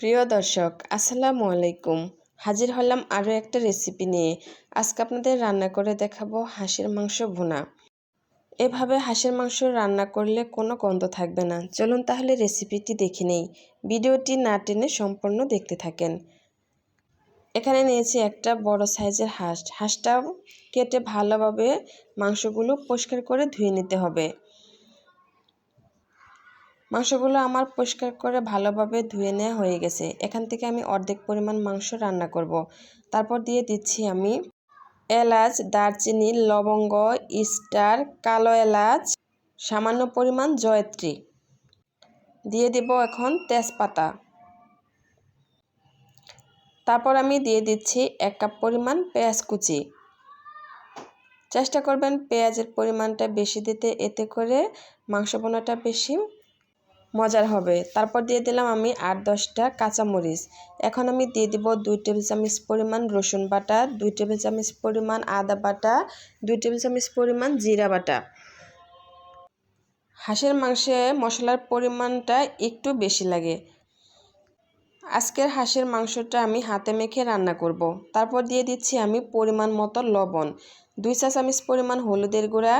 প্রিয় দর্শক, আসসালামু আলাইকুম। হাজির হলাম আরও একটা রেসিপি নিয়ে। আজকে আপনাদের রান্না করে দেখাবো হাঁসের মাংস ভুনা। এভাবে হাঁসের মাংস রান্না করলে কোনো গন্ধ থাকবে না। চলুন তাহলে রেসিপিটি দেখে নেই। ভিডিওটি না টেনে সম্পূর্ণ দেখতে থাকেন। এখানে নিয়েছি একটা বড় সাইজের হাঁস। হাঁসটা কেটে ভালোভাবে মাংসগুলো পরিষ্কার করে ধুয়ে নিতে হবে। মাংসগুলো আমার পরিষ্কার করে ভালোভাবে ধুয়ে নেওয়া হয়ে গেছে। এখান থেকে আমি অর্ধেক পরিমাণ মাংস রান্না করব। তারপর দিয়ে দিচ্ছি আমি এলাচ, দারচিনি, লবঙ্গ স্টার কালো এলাচ, সামান্য পরিমাণ জয়ত্রী। দিয়ে দেব এখন তেজপাতা। তারপর আমি দিয়ে দিচ্ছি এক কাপ পরিমাণ পেঁয়াজ কুচি। চেষ্টা করবেন পেঁয়াজের পরিমাণটা বেশি দিতে, এতে করে মাংস বোনাটা বেশি মজার হবে। তারপর দিয়ে দিলাম আমি আট দশটা কাঁচামরিচ। এখন আমি দিয়ে দিব দুই টেবিল চামচ পরিমাণ রসুন বাটা, দুই টেবিল চামচ পরিমাণ আদা বাটা, দুই টেবিল চামচ পরিমাণ জিরা বাটা। হাঁসের মাংসে মশলার পরিমাণটা একটু বেশি লাগে। আজকের হাঁসের মাংসটা আমি হাতে মেখে রান্না করব। তারপর দিয়ে দিচ্ছি আমি পরিমাণ মতো লবণ। দুই চা চামচ পরিমাণ হলুদের গুঁড়া,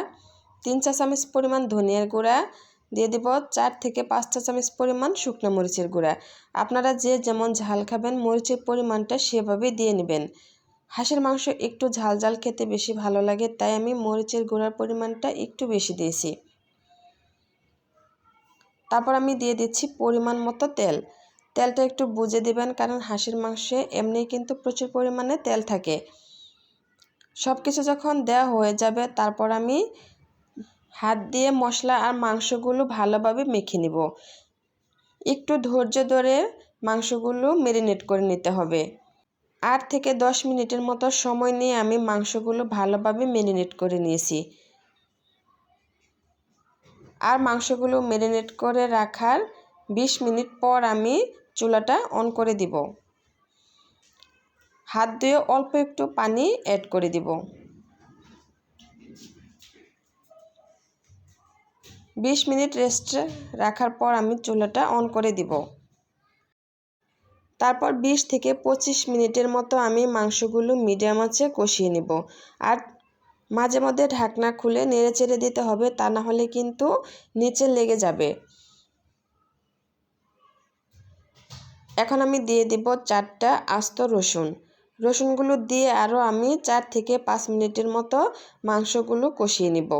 তিন চা চামচ পরিমাণ ধনিয়ার গুঁড়া দিয়ে দেব চার থেকে পাঁচ চা চামচ পরিমাণ শুকনো মরিচের গুঁড়া। আপনারা যে যেমন ঝাল খাবেন, মরিচের পরিমাণটা সেভাবে দিয়ে নেবেন। হাঁসের মাংস একটু ঝাল ঝাল খেতে বেশি ভালো লাগে, তাই আমি মরিচের গুঁড়ার পরিমাণটা একটু বেশি দিয়েছি। তারপর আমি দিয়ে দিচ্ছি পরিমাণ মতো তেল। তেলটা একটু বুঝে দেবেন, কারণ হাঁসের মাংসে এমনি কিন্তু প্রচুর পরিমাণে তেল থাকে। সব কিছু যখন দেওয়া হয়ে যাবে, তারপর আমি হাত দিয়ে মশলা আর মাংসগুলো ভালোভাবে মেখে নিব। একটু ধৈর্য ধরে মাংসগুলো মেরিনেট করে নিতে হবে। আট থেকে দশ মিনিটের মতো সময় নিয়ে আমি মাংসগুলো ভালোভাবে মেরিনেট করে নিয়েছি। আর মাংসগুলো মেরিনেট করে রাখার বিশ মিনিট পর আমি চুলাটা অন করে দিব। হাত দিয়ে অল্প একটু পানি অ্যাড করে দিব। বিশ মিনিট রেস্টে রাখার পর আমি চুলাটা অন করে দিব। তারপর বিশ থেকে পঁচিশ মিনিটের মতো আমি মাংসগুলো মিডিয়াম আঁচে কষিয়ে নিব। আর মাঝে মধ্যে ঢাকনা খুলে নেড়ে চেড়ে দিতে হবে, তা না হলে কিন্তু নিচে লেগে যাবে। এখন আমি দিয়ে দিব চারটা আস্ত রসুন। রসুনগুলো দিয়ে আরও আমি চার থেকে পাঁচ মিনিটের মতো মাংসগুলো কষিয়ে নিব।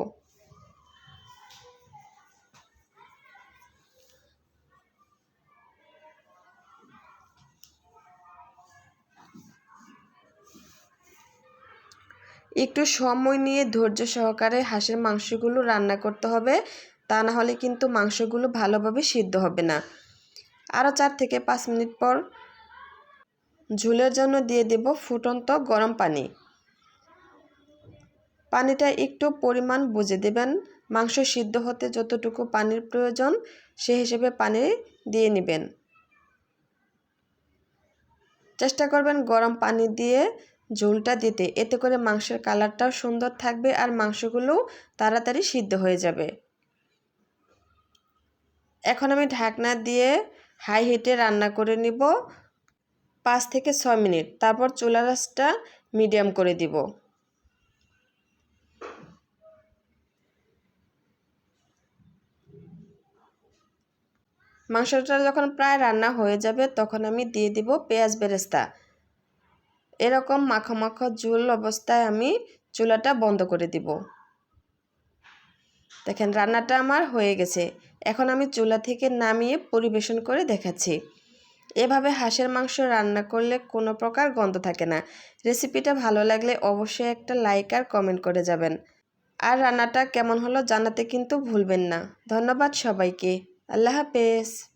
একটু সময় নিয়ে ধৈর্য সহকারে হাঁসের মাংসগুলো রান্না করতে হবে। তা না হলে কিন্তু মাংসগুলো ভালোভাবে সিদ্ধ হবে না। আরও চার থেকে পাঁচ মিনিট পর ঝুলের জন্য দিয়ে দেব ফুটন্ত গরম পানি। পানিটা একটু পরিমাণ বুঝে দেবেন। মাংস সিদ্ধ হতে যতটুকু পানির প্রয়োজন, সে হিসেবে পানি দিয়ে নেবেন। চেষ্টা করবেন গরম পানি দিয়ে ঝোলটা দিতে। এতে করে মাংসের কালারটাও সুন্দর থাকবে আর মাংসগুলো তাড়াতাড়ি সিদ্ধ হয়ে যাবে। এখন আমি ঢাকনা দিয়ে হাই হিটে রান্না করে নিব। পাঁচ থেকে ছয় মিনিট। তারপর চুলা রাসটা মিডিয়াম করে দিব। মাংসটা যখন প্রায় রান্না হয়ে যাবে, তখন আমি দিয়ে দিব পেঁয়াজ বেরেস্তা। এরকম মাখো মাখো অবস্থায় আমি চুলাটা বন্ধ করে দিব। দেখেন, রান্নাটা আমার হয়ে গেছে। এখন আমি চুলা থেকে নামিয়ে পরিবেশন করে দেখাচ্ছি। এভাবে হাঁসের মাংস রান্না করলে কোনো প্রকার গন্ধ থাকে না। রেসিপিটা ভালো লাগলে অবশ্যই একটা লাইক আর কমেন্ট করে যাবেন। আর রান্নাটা কেমন হলো জানাতে কিন্তু ভুলবেন না। ধন্যবাদ সবাইকে। আল্লাহ হাফেজ।